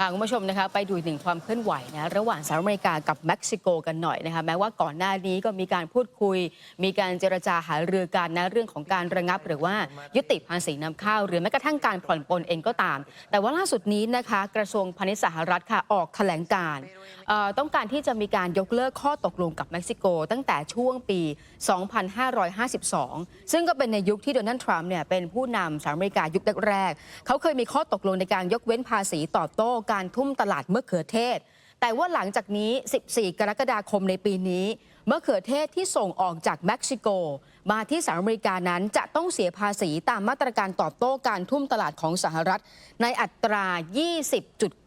ค่ะคุณผู้ชมนะคะไปดูหนึ่งความเคลื่อนไหวนะระหว่างสหรัฐอเมริกากับเม็กซิโกกันหน่อยนะคะแม้ว่าก่อนหน้านี้ก็มีการพูดคุย มีการเจรจาหารือกันนะเรื่องของการระงับ หรือว่ายุติภาษีนำเข้า หรือแม้กระทั่งการผ่อนปลนเองก็ตาม แต่ว่าล่าสุดนี้นะคะ กระทรวงพาณิชย์สหรัฐค่ะออกแถลงการต้องการที่จะมีการยกเลิกข้อตกลงกับเม็กซิโก ตั้งแต่ช่วงปี 2552 ซึ่งก็เป็นในยุคที่โดนัลด์ทรัมป์เนี่ยเป็นผู้นำสหรัฐอเมริกายุคแรกๆเขาเคยมีข้อตกลงในการยกเว้นภาษีตอบโต้การทุ่มตลาดมะเขือเทศ แต่ว่าหลังจากนี้ 14 กรกฎาคมในปีนี้มะเขือเทศที่ส่งออกจากเม็กซิโก มาที่สหรัฐอเมริกานั้นจะต้องเสียภาษีตามมาตรการตอบโต้การทุ่มตลาดของสหรัฐ ในอัตรา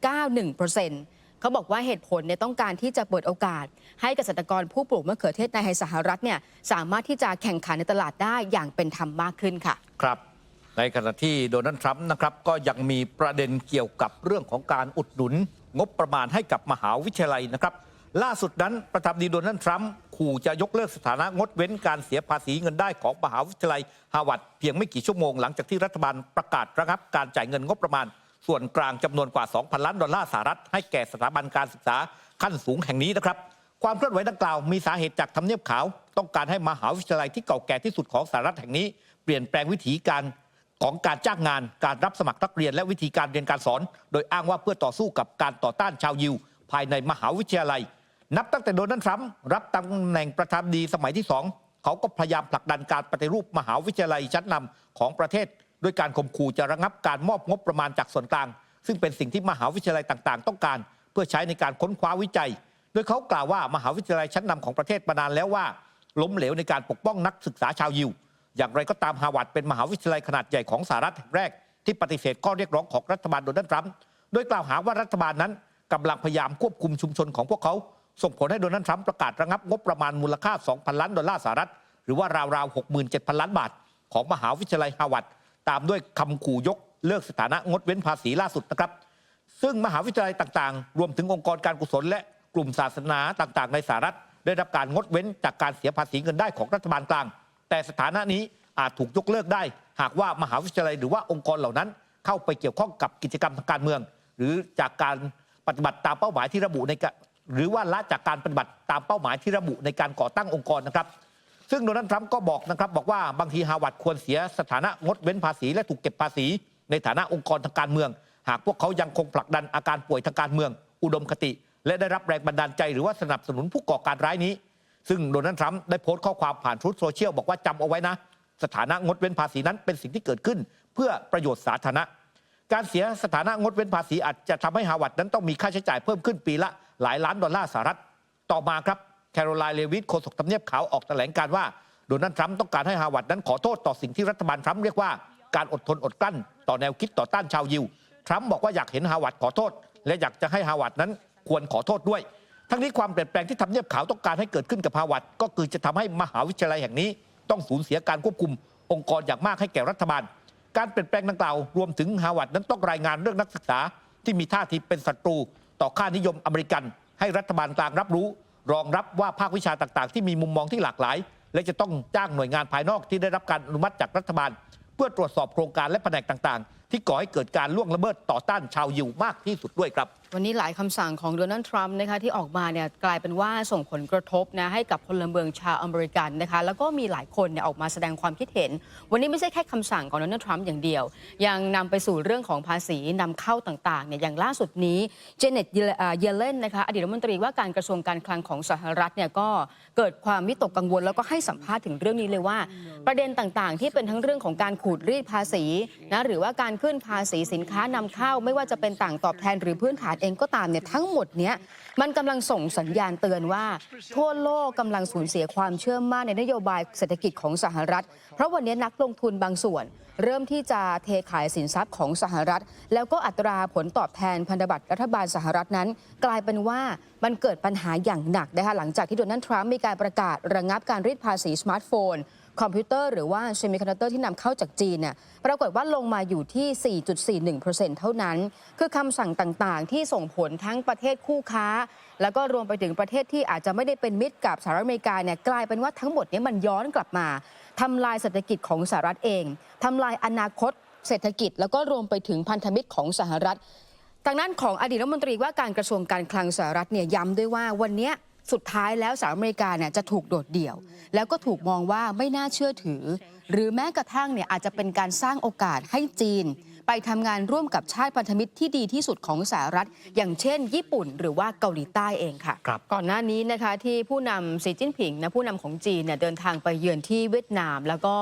20.91%เขาบอกว่าเหตุผลเนี่ยต้องการที่จะเปิดโอกาส ให้เกษตรกรผู้ปลูกมะเขือเทศในสหรัฐเนี่ยสามารถที่จะแข่งขันในตลาดได้อย่างเป็นธรรมมากขึ้นค่ะ ครับ ในขณะที่โดนัลด์ทรัมป์นะครับก็ยังมีประเด็นเกี่ยวกับเรื่องของการอุดหนุน งบประมาณให้กับมหาวิทยาลัยนะครับ ล่าสุดนั้นประธานดีโดนัลด์ทรัมป์ขู่จะยกเลิกสถานะงดเว้นการเสียภาษีเงินได้ของมหาวิทยาลัยฮาวาดเพียงไม่กี่ชั่วโมงหลังจากที่รัฐบาลประกาศระงับการจ่ายเงินงบประมาณ ส่วนกลางจำนวนกว่า 2,000 ล้านดอลลาร์สหรัฐให้แก่สถาบันการศึกษาขั้นสูงแห่งนี้นะครับความเคลื่อนไหวดังกล่าวมีสาเหตุจากทำเนียบขาว ต้องการให้มหาวิทยาลัยที่เก่าแก่ที่สุดของสหรัฐแห่งนี้ เปลี่ยนแปลงวิธีการ ของการจ้างงานการรับสมัครนักเรียนและวิธีการเรียนการสอน โดยอ้างว่าเพื่อต่อสู้กับการต่อต้านชาวยิว ภายในมหาวิทยาลัย นับตั้งแต่โดนัลด์ทรัมป์รับตำแหน่งประธานดีสมัยที่สองเขาก็พยายามผลักดันการปฏิรูปมหาวิทยาลัยชั้นนำของประเทศ ด้วยการข่มขู่จะระงับการมอบงบประมาณจากส่วนกลาง ซึ่งเป็นสิ่งที่มหาวิทยาลัยต่างๆ ต้องการ เพื่อใช้ในการค้นคว้าวิจัย โดยเขากล่าวว่ามหาวิทยาลัยชั้นนำของประเทศมานานแล้วว่า ล้มเหลวในการปกป้องนักศึกษาชาวยิว อย่างไรก็ตามฮาวาดเป็นมหาวิทยาลัยขนาดใหญ่ของสหรัฐแรก ที่ปฏิเสธข้อเรียกร้องของรัฐบาลโดนัลด์ทรัมป์โดยกล่าวหาว่ารัฐบาลนั้นกำลังพยายามควบคุมชุมชนของพวกเขา ส่งผลให้โดนัลด์ทรัมป์ประกาศระงับงบประมาณมูลค่า 2,000 ล้านดอลลาร์สหรัฐ หรือว่าราวๆ 67,000 ล้านบาท ของมหาวิทยาลัยฮาวาดตามด้วยคำขู่ยกเลิกสถานะงดเว้นภาษีล่าสุดนะครับ ซึ่งมหาวิทยาลัยต่างๆ รวมถึงองค์กรการกุศล และกลุ่มศาสนาต่างๆ ในสหรัฐ ได้รับการงดเว้นจากการเสียภาษีเงินได้ของรัฐบาลกลาง แต่สถานะนี้อาจถูกยกเลิกได้ หากว่ามหาวิทยาลัยหรือว่าองค์กรเหล่านั้น เข้าไปเกี่ยวข้องกับกิจกรรมทางการเมือง หรือจากการปฏิบัติตามเป้าหมายที่ระบุในกหรือว่าละจากการปฏิบัติตามเป้าหมายที่ระบุในการก่อตั้งองค์กรนะครับ ซึ่งโดนัลด์ทรัมป์ก็บอกนะครับบอกว่าบางทีฮาวาดควรเสียสถานะงดเว้นภาษีและถูกเก็บภาษี ในฐานะองค์กรทางการเมือง หากพวกเขายังคงผลักดันอาการป่วยทางการเมือง อุดมคติ และได้รับแรงบันดาลใจหรือว่าสนับสนุนผู้ก่อการร้ายนี้ ซึ่งโดนัลด์ทรัมป์ได้โพสต์ข้อความผ่านทรูธโซเชียลบอกว่าจำเอาไว้นะ สถานะงดเว้นภาษีนั้นเป็นสิ่งที่เกิดขึ้น เพื่อประโยชน์สาธารณะ การเสียสถานะงดเว้นภาษีอาจจะทำให้ฮาวาร์ดนั้นต้องมีค่าใช้จ่ายเพิ่มขึ้นปีละหลายล้านดอลลาร์สหรัฐต่อมาครับแคโรไลน์เลวิสโฆษกทำเนียบขาวออกแถลงการว่าโดนัลด์ทรัมป์ต้องการให้ฮาวาร์ดนั้นขอโทษต่อสิ่งที่รัฐบาลทรัมป์เรียกว่าการอดทนอดกลั้น ต่อแนวคิดต่อต้านชาวยิวทรัมป์บอกว่าอยากเห็นฮาวาร์ดขอโทษ และอยากจะให้ฮาวาร์ดนั้นควรขอโทษด้วย ทั้งนี้ความเปลี่ยนแปลงที่ทำเนียบขาวต้องการให้เกิดขึ้นกับฮาวาร์ดก็คือจะทำให้มหาวิทยาลัยแห่งนี้ ต้องสูญเสียการควบคุมองค์กรอย่างมากให้แก่รัฐบาล การเปลี่ยนแปลงดังกล่าวรวมถึงฮาวาดนั้นต้องรายงานเรื่องนักศึกษา ที่มีท่าทีเป็นศัตรู ต่อค่านิยมอเมริกัน ให้รัฐบาลกลางรับรู้ รองรับว่าภาควิชาต่างๆ ที่มีมุมมองที่หลากหลาย และจะต้องจ้างหน่วยงานภายนอกที่ได้รับการอนุมัติจากรัฐบาล เพื่อตรวจสอบโครงการและแผนกต่างๆ ที่ก่อให้เกิดการล่วงละเมิดต่อต้านชาวยิวมากที่สุดด้วยครับ วันนี้หลายคำสั่งของโดนัลด์ทรัมป์นะคะที่ออกมาเนี่ยกลายเป็นว่าส่งผลกระทบนะให้กับพลเมืองชาวอเมริกันนะคะแล้วก็มีหลายคนเนี่ยออกมาแสดงความคิดเห็น วันนี้ไม่ใช่แค่คำสั่งของโดนัลด์ทรัมป์อย่างเดียว ยังนำไปสู่เรื่องของภาษีนำเข้าต่างๆเนี่ยอย่างล่าสุดนี้เจเน็ตเยเลนนะคะอดีตรัฐมนตรีว่าการกระทรวงการคลังของสหรัฐเนี่ยก็เกิดความวิตกกังวล แล้วก็ให้สัมภาษณ์ถึงเรื่องนี้เลยว่า ประเด็นต่างๆ ที่เป็นทั้งเรื่องของการขูดรีดภาษีนะหรือว่าการขึ้นภาษีสินค้านำเข้าไม่ว่าจะเป็นต่างตอบแทนหรือพื้นฐานเองก็ตามเนี่ยทั้งหมดเนี้ยมันกำลังส่งสัญญาณเตือนว่า ทั่วโลกกำลังสูญเสียความเชื่อมั่นในนโยบายเศรษฐกิจของสหรัฐ เพราะวันนี้นักลงทุนบางส่วน เริ่มที่จะเทขายสินทรัพย์ของสหรัฐ แล้วก็อัตราผลตอบแทนพันธบัตรรัฐบาลสหรัฐนั้น กลายเป็นว่ามันเกิดปัญหาอย่างหนักนะคะหลังจากที่โดนัลด์ทรัมป์มีการประกาศระงับการรีดภาษีสมาร์ทโฟน คอมพิวเตอร์หรือว่าเซมิคอนดักเตอร์ที่นำเข้าจากจีนเนี่ยปรากฏว่าลงมาอยู่ที่ 4.41%เท่านั้น คือคำสั่งต่างๆ ที่ส่งผลทั้งประเทศคู่ค้า แล้วก็รวมไปถึงประเทศที่อาจจะไม่ได้เป็นมิตรกับสหรัฐอเมริกาเนี่ยกลายเป็นว่าทั้งหมดนี้มันย้อนกลับมาทำลายเศรษฐกิจของสหรัฐเองทำลายอนาคตเศรษฐกิจ แล้วก็รวมไปถึงพันธมิตรของสหรัฐทางด้านของอดีตรัฐมนตรีว่าการกระทรวงการคลังสหรัฐเนี่ยย้ำด้วยว่าวันนี้ สุดท้ายแล้วสหรัฐอเมริกาเนี่ยจะถูกโดดเดี่ยว แล้วก็ถูกมองว่าไม่น่าเชื่อถือ หรือแม้กระทั่งเนี่ยอาจจะเป็นการสร้างโอกาสให้จีน ไปทำงานร่วมกับชาติพันธมิตรที่ดีที่สุดของสหรัฐ อย่างเช่น ญี่ปุ่นหรือว่าเกาหลีใต้เองค่ะครับก่อนหน้านี้นะคะที่ผู้นำสีจิ้นผิงนะผู้นำของจีนเนี่ยเดินทางไปเยือนที่เวียดนาม แล้วก็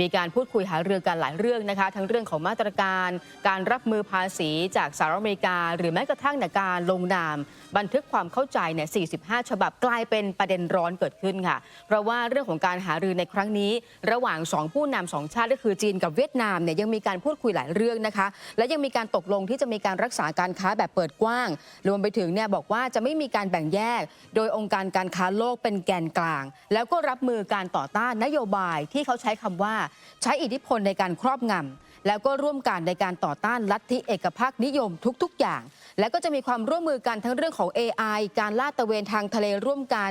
มีการพูดคุยหารือกันหลายเรื่องนะคะ ทั้งเรื่องของมาตรการ การรับมือภาษีจากสหรัฐอเมริกา หรือแม้กระทั่งในการลงนาม บันทึกความเข้าใจเนี่ย 45 ฉบับกลายเป็นประเด็นร้อนเกิดขึ้นค่ะ เพราะว่าเรื่องของการหารือในครั้งนี้ ระหว่างสองผู้นำสองชาติก็คือจีนกับเวียดนามเนี่ยยังมีการพูดคุยหลายเรื่องนะคะ และยังมีการตกลงที่จะมีการรักษาการค้าแบบเปิดกว้าง รวมไปถึงเนี่ยบอกว่าจะไม่มีการแบ่งแยก โดยองค์การการค้าโลกเป็นแกนกลาง แล้วก็รับมือการต่อต้านนโยบายที่เขาใช้คำว่า ใช้อิทธิพลในการครอบงำแล้วก็ร่วมกันในการต่อต้านลัทธิเอกภาคนิยมทุก ๆ อย่าง แล้วก็จะมีความร่วมมือกันทั้งเรื่องของ AI การลาดตระเวนทางทะเลร่วมกัน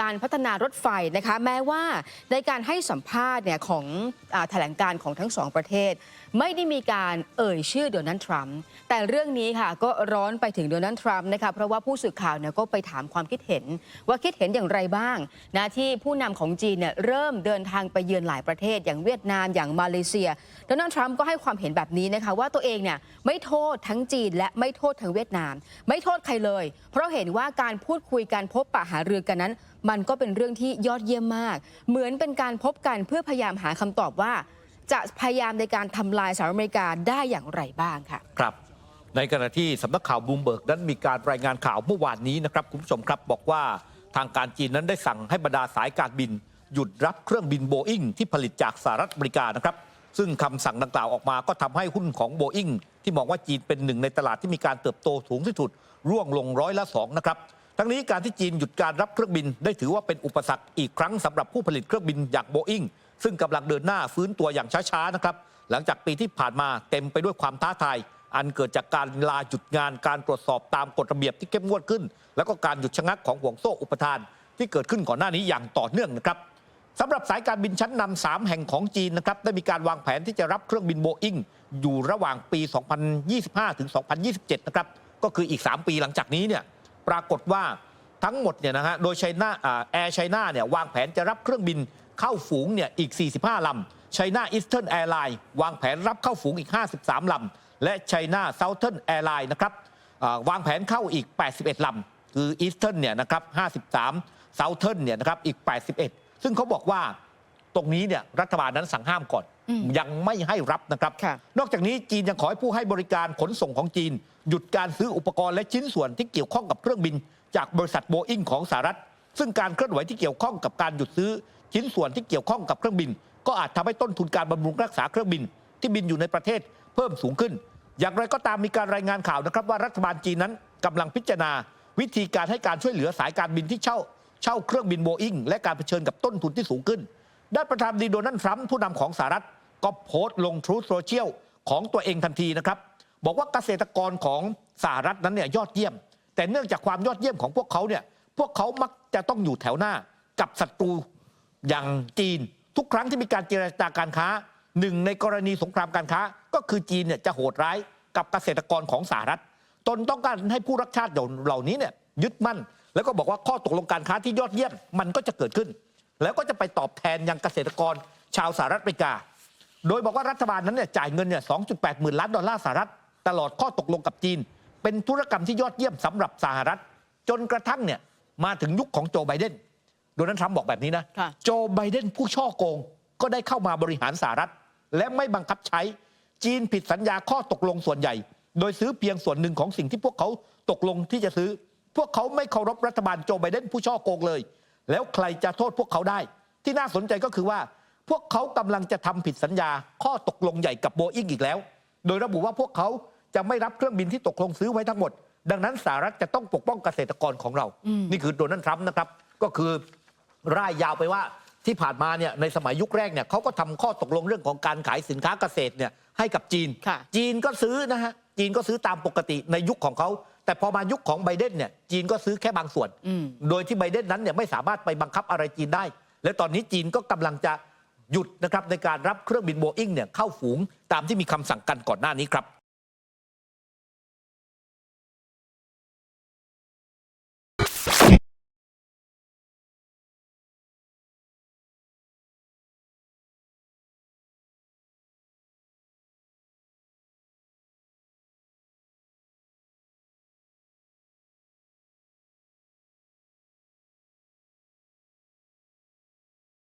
การพัฒนารถไฟนะคะแม้ว่าในการให้สัมภาษณ์เนี่ยของอแถลงการของทั้งสองประเทศ ไม่ได้มีการเอ่ยชื่อโดนัลด์ทรัมป์แต่เรื่องนี้ค่ะก็ร้อนไปถึงโดนัลด์ทรัมป์นะคะเพราะว่าผู้สื่อข่าวเนี่ยก็ไปถามความคิดเห็น ว่าคิดเห็นอย่างไรบ้างนะที่ผู้นำของจีนเนี่ยเริ่มเดินทางไปเยือนหลายประเทศ อย่างเวียดนามอย่างมาเลเซียโดนัลด์ทรัมป์ก็ให้ความเห็นแบบนี้นะคะว่าตัวเองเนี่ยไม่โทษทั้งจีนและไม่โทษทั้งเวียดนาม ไม่โทษใครเลย เพราะเห็นว่าการพูดคุยการพบปะหารือกันนั้น มันก็เป็นเรื่องที่ยอดเยี่ยมมาก เหมือนเป็นการพบกันเพื่อพยายามหาคำตอบว่า จะพยายามในการทำลายสหรัฐอเมริกาได้อย่างไรบ้างค่ะครับในขณะที่สำนักข่าวบูมเบิร์กนั้นมีการรายงานข่าวเมื่อวานนี้นะครับคุณผู้ชมครับบอกว่าทางการจีนนั้นได้สั่งให้บรรดาสายการบิน หยุดรับเครื่องบินโบอิงที่ผลิตจากสหรัฐอเมริกานะครับ ซึ่งคำสั่งดังกล่าวออกมาก็ทำให้หุ้นของโบอิง ที่มองว่าจีนเป็นหนึ่งในตลาดที่มีการเติบโตสูงที่สุด ร่วงลงร้อยละสองนะครับ ทั้งนี้การที่จีนหยุดการรับเครื่องบิน ได้ถือว่าเป็นอุปสรรคอีกครั้งสำหรับผู้ผลิตเครื่องบินอย่างโบอิงซึ่งกำลังเดินหน้าฟื้นตัวอย่างช้าๆนะครับหลังจากปีที่ผ่านมาเต็มไปด้วยความท้าทายอันเกิดจากการลาหยุดงานการตรวจสอบตามกฎระเบียบที่เข้มงวดขึ้น แล้วก็การหยุดชะงักของห่วงโซ่อุปทาน ที่เกิดขึ้นก่อนหน้านี้อย่างต่อเนื่องนะครับ สำหรับสายการบินชั้นนำสามแห่งของจีนนะครับได้มีการวางแผนที่จะรับเครื่องบินโบอิงอยู่ระหว่างปี 2025 ถึง 2027 นะครับ ก็คืออีก 3 ปีหลังจากนี้เนี่ยปรากฏว่าทั้งหมดเนี่ยนะฮะโดยไชน่าแอร์ไชน่าเนี่ยวางแผนจะรับเครื่องบินเข้าฝูงเนี่ยอีก 45 ลำไชน่าอีสเทิร์นแอร์ไลน์วางแผนรับเข้าฝูงอีก 53 ลำ และไชน่าเซาเทิร์นแอร์ไลน์นะครับวางแผนเข้าอีก 81 ลำ คืออีสเทิร์นเนี่ยนะครับ 53เซาเทิร์นเนี่ยนะครับอีก 81 ซึ่งเขาบอกว่าตรงนี้เนี่ยรัฐบาลนั้นสั่งห้ามก่อน อืมยังไม่ให้รับนะครับ ค่ะ นอกจากนี้จีนยังขอให้ผู้ให้บริการขนส่งของจีน หยุดการซื้ออุปกรณ์และชิ้นส่วนที่เกี่ยวข้องกับเครื่องบิน จากบริษัทโบอิงของสหรัฐ ซึ่งการเคลื่อนไหวที่เกี่ยวข้องกับการหยุดซื้อ ชิ้นส่วนที่เกี่ยวข้องกับเครื่องบิน ก็อาจทำให้ต้นทุนการบำรุงรักษาเครื่องบิน ที่บินอยู่ในประเทศเพิ่มสูงขึ้น อย่างไรก็ตามมีการรายงานข่าวนะครับว่ารัฐบาลจีนนั้นกำลังพิจารณา วิธีการให้การช่วยเหลือสายการบินที่เช่า เช่าเครื่องบินโบอิงและการเผชิญกับต้นทุนที่สูงขึ้น ด้านประธานดีโดนัลด์ทรัมป์ผู้นำของสหรัฐ ก็โพสต์ลงทรูโซเชียลของตัวเองทันทีนะครับ บอกว่าเกษตรกรของสหรัฐนั้นเนี่ยยอดเยี่ยม แต่เนื่องจากความยอดเยี่ยมของพวกเขาเนี่ยพวกเขามักจะต้องอยู่แถวหน้ากับศัตรูอย่างจีน ทุกครั้งที่มีการเจรจาการค้าหนึ่งในกรณีสงครามการค้า ก็คือจีนเนี่ยจะโหดร้ายกับเกษตรกรของสหรัฐ ตนต้องการให้ผู้รักชาติเหล่านี้เนี่ยยึดมั่น แล้วก็บอกว่าข้อตกลงการค้าที่ยอดเยี่ยมมันก็จะเกิดขึ้น แล้วก็จะไปตอบแทนยังเกษตรกรชาวสหรัฐอเมริกา โดยบอกว่ารัฐบาลนั้นเนี่ยจ่ายเงินเนี่ย 2.8 หมื่นล้านดอลลาร์สหรัฐ ตลอดข้อตกลงกับจีน เป็นธุรกรรมที่ยอดเยี่ยมสำหรับสหรัฐ จนกระทั่งเนี่ยมาถึงยุคของโจไบเดนโดนัลด์ทรัมป์บอกแบบนี้นะโจไบเดนผู้ช่อโกงก็ได้เข้ามาบริหารสหรัฐ และไม่บังคับใช้จีนผิดสัญญาข้อตกลงส่วนใหญ่ โดยซื้อเพียงส่วนหนึ่งของสิ่งที่พวกเขาตกลงที่จะซื้อ พวกเขาไม่เคารพรัฐบาลโจไบเดนผู้ช่อโกงเลย แล้วใครจะโทษพวกเขาได้ ที่น่าสนใจก็คือว่า พวกเขากำลังจะทำผิดสัญญา ข้อตกลงใหญ่กับโบอิงอีกแล้ว โดยระบุว่าพวกเขาจะไม่รับเครื่องบินที่ตกลงซื้อไว้ทั้งหมด ดังนั้นสหรัฐจะต้องปกป้องเกษตรกรของเราอืมนี่คือโดนัลด์ทรัมป์นะครับ ก็คือร่ายยาวไปว่าที่ผ่านมาเนี่ยในสมัยยุคแรกเนี่ยเขาก็ทำข้อตกลงเรื่องของการขายสินค้าเกษตรเนี่ยให้กับจีนค่ะจีนก็ซื้อนะฮะ จีนก็ซื้อตามปกติในยุคของเขา แต่พอมายุคของไบเดนเนี่ยจีนก็ซื้อแค่บางส่วนอืมโดยที่ไบเดนนั้นเนี่ยไม่สามารถไปบังคับอะไรจีนได้ และตอนนี้จีนก็กำลังจะหยุดนะครับในการรับเครื่องบินโบอิงเนี่ยเข้าฝูงตามที่มีคำสั่งกันก่อนหน้านี้ครับ